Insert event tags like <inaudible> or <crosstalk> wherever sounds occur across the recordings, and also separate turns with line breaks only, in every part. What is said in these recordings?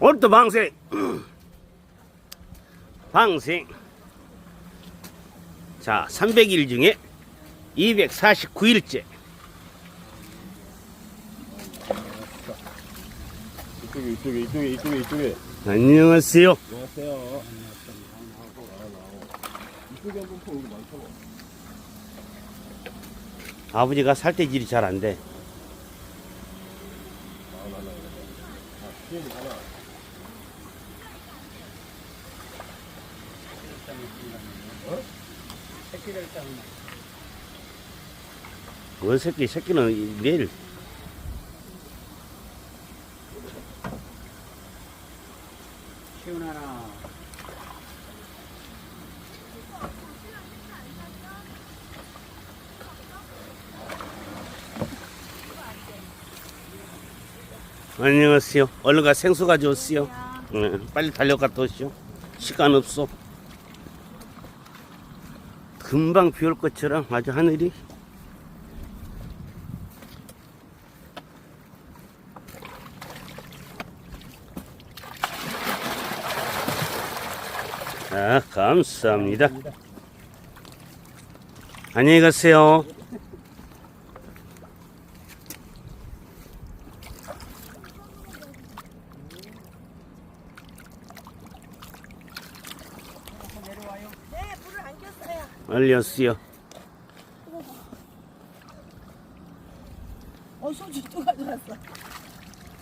오늘도 방생. <clears throat> 방생. 자, 300일 중에 249일째.
이쪽에 이쪽에 이쪽에 이쪽에 이쪽에
안녕하세요.
안녕하세요 이쪽에 한번 보 여기 많잖아
아버지가 살때질이 잘 안 돼.
뒤에 하나
원 새끼, 새끼는 내일.
시원하나
안녕하세요. 얼른 가 생수 가져오시오. 응, 빨리 달려갔다 오시오. 시간 없어. 금방 비 올 것처럼 아주 하늘이. 아, 감사합니다. 안녕히 가세요.
네, 불을 안
알렸어요.
어, 소주 또 가져왔어.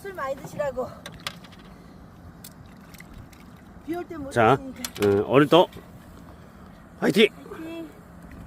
술 많이 드시라고. 비올때못
자,
드시니까.
어, 오늘도 화이팅!